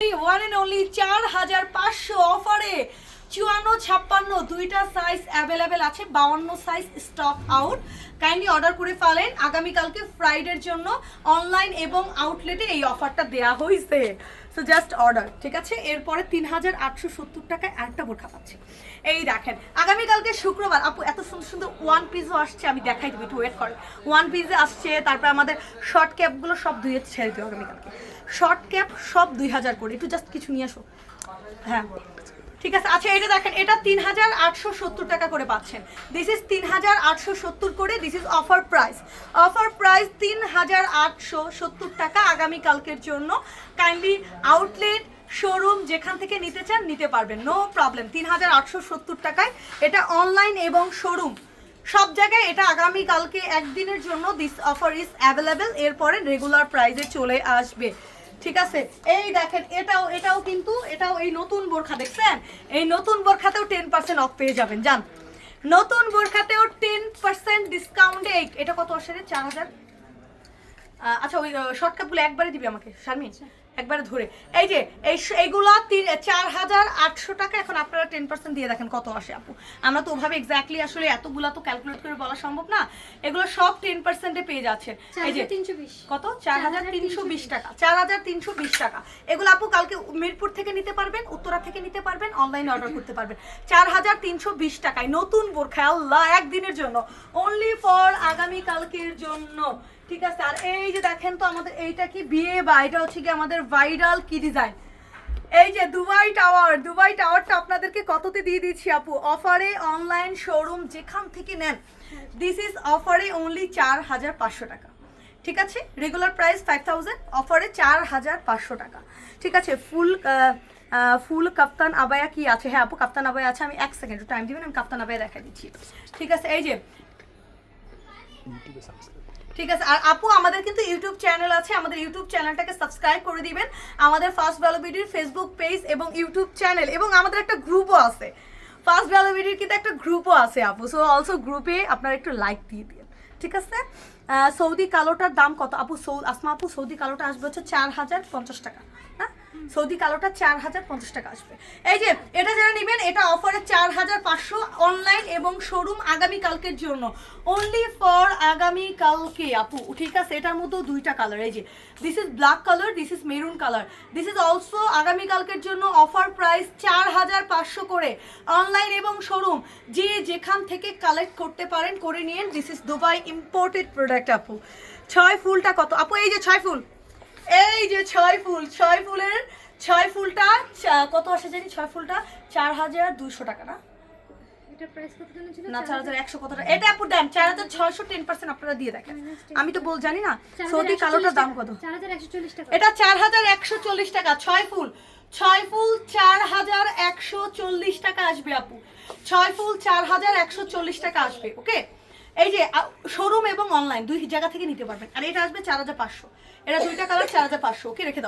One and only চার হাজার পাঁচশো অফারে চুয়ান্ন, ছাপ্পান্ন দুইটা সাইজ অ্যাভেলেবেল আছে, বাউন্ন size stock out kindly order করে ফেলেন। আগামীকালকে ফ্রাইডের জন্য অনলাইন এবং আউটলেটে এই অফারটা দেয়া হয়েছে সো জাস্ট অর্ডার ঠিক আছে? এরপরে তিন হাজার আটশো সত্তর টাকায় আরেকটা বোরখা পাচ্ছে। এই দেখেন, আগামীকালকে শুক্রবার, আপু, এত সুন্দর সুন্দর ওয়ান পিসও আসছে, আমি দেখাই দেবো, একটু ওয়েট করেন। ওয়ান পিসে আসছে, তারপরে আমাদের শর্ট ক্যাপগুলো সব দুই ছেড়ে দিও আগামীকালকে। শর্ট ক্যাপ সব দুই হাজার করে, একটু জাস্ট কিছু নিয়ে আসো। হ্যাঁ। ঠিক আছে আচ্ছা এটা দেখেন, এটা তিন হাজার আটশো সত্তর টাকা করে পাচ্ছেন। দিস ইজ তিন হাজার আটশো সত্তর করে this is offer price offer price তিন হাজার আটশো সত্তর টাকা আগামীকালকের জন্য। কাইন্ডলি আউটলেট শোরুম যেখান থেকে নিতে চান, নিতে পারবেন। নো প্রবলেম তিন হাজার আটশো সত্তর টাকায়। এটা অনলাইন এবং শোরুম সব জায়গায় এটা আগামী কালকে একদিনের জন্য দিস অফার ইজ অ্যাভেলেবেল এরপরে রেগুলার প্রাইসে চলে আসবে। ঠিক আছে? এই দেখেন, এটাও এটাও কিন্তু, এটাও এই নতুন বোরখা, দেখছেন? এই নতুন বোরখাতেও টেন পার্সেন্ট অফ পেয়ে যাবেন যান নতুন বোরখাতেও টেন পার্সেন্ট ডিসকাউন্টে এটা কত আসে চার হাজার? আচ্ছা ওই শর্টকাপগুলো একবারে দিবি আমাকে, শারমিন? একবারে ধরে। এই যে এই এইগুলো তিন চার হাজার আটশো টাকা এখন আপনারা টেন পার্সেন্ট দিয়ে দেখেন কত আসে আপু। আমরা তো ওভাবে এক্স্যাক্টলি আসলে এতগুলা তো ক্যালকুলেট করে বলা সম্ভব না। এগুলো সব টেন পার্সেন্টে পেয়ে যাচ্ছেন। এই যে কত? চার হাজার তিনশো বিশ টাকা। চার হাজার তিনশো বিশ টাকা। এগুলো আপু কালকে মিরপুর থেকে নিতে পারবেন উত্তরা থেকে নিতে পারবেন অনলাইনে অর্ডার করতে পারবেন। চার হাজার তিনশো বিশ টাকায় নতুন বোরখা আল্লাহ একদিনের জন্য। অনলি ফর আগামী কালকের জন্য। ঠিক আছে, আর এই যে দেখেন তো আমাদের এইটা কি বিয়ে বা? এটা হচ্ছে কি আমাদের ভাইরাল কি ডিজাইন এই যে দুবাই টাওয়ার দুবাই টাওয়ারটা আপনাদেরকে কততে দিয়ে দিচ্ছি আপু? অফারে অনলাইন শোরুম যেখান থেকে নেন দিস ইজ অফারে অনলি চার হাজার পাঁচশো টাকা। ঠিক আছে? রেগুলার প্রাইস ফাইভ থাউজেন্ড অফারে চার হাজার পাঁচশো টাকা। ঠিক আছে? ফুল ফুল কাপ্তান আবায়া কি আছে? হ্যাঁ আপু কাপ্তান আবায়া আছে। আমি এক সেকেন্ড টাইম দিবেন, আমি কাপ্তান আবায়া দেখা দিচ্ছি। ঠিক আছে? এই যে ঠিক আছে? আর আপু, আমাদের কিন্তু ইউটিউব চ্যানেল আছে, আমাদের ইউটিউব চ্যানেলটাকে সাবস্ক্রাইব করে দিবেন। আমাদের ফার্স্ট ভ্যালো বিডির ফেসবুক পেজ এবং ইউটিউব চ্যানেল এবং আমাদের একটা গ্রুপও আছে। ফার্স্ট ভ্যালো বিডির কিন্তু একটা গ্রুপও আছে আপু সো অলসো গ্রুপে আপনারা একটু লাইক দিয়ে দিন, ঠিক আছে? সৌদি কালোটার দাম কত? আপু, সৌ আসমা আপু, সৌদি কালোটা আসবে হচ্ছে চার হাজার পঞ্চাশ টাকা হ্যাঁ? সৌদি কালোটা চার হাজার পঞ্চাশ টাকা আসবে। এই যে, এটা যারা নেবেন, এটা অফারে চার হাজার পাঁচশো অনলাইন এবং শোরুম আগামী কালকের জন্য। অনলি ফর আগামী কালকে আপু, ঠিক আছে? এটার মধ্যেও দুইটা কালার এই যে this is black colour this is maroon colour this is also আগামী কালকের জন্য অফার প্রাইস চার হাজার পাঁচশো করে। অনলাইন এবং শোরুম যে যেখান থেকে কালেক্ট করতে পারেন, করে নিন this is Dubai imported product আপু। ছয় ফুলটা কত? আপু, এই যে ছয় ফুল। এই যে ছয় ফুল ছয় ফুলের ছয় ফুলটা কত আসে জানি? ছয় ফুলটা চার হাজার দুশো টাকা না? না চার হাজার একশো কত এটা আপু দেন চার হাজার ছয়শো টেন পার্সেন্ট আপনারা দিয়ে দেখেন। আমি তো বল জানি না সৌদি কালোটার দাম কত? এটা চার হাজার একশো চল্লিশ টাকা ছয় ফুল। ছয় ফুল চার হাজার একশো চল্লিশ টাকা আসবে আপু। ছয় ফুল চার হাজার একশো চল্লিশ টাকা আসবে ওকে? এই যে শোরুম এবং অনলাইন দুই জায়গা থেকে নিতে পারবেন। আর এটা আসবে চার হাজার পাঁচশো। এটা দুইটা কালার চার হাজার পাঁচশো। ওকে রেখে দাও।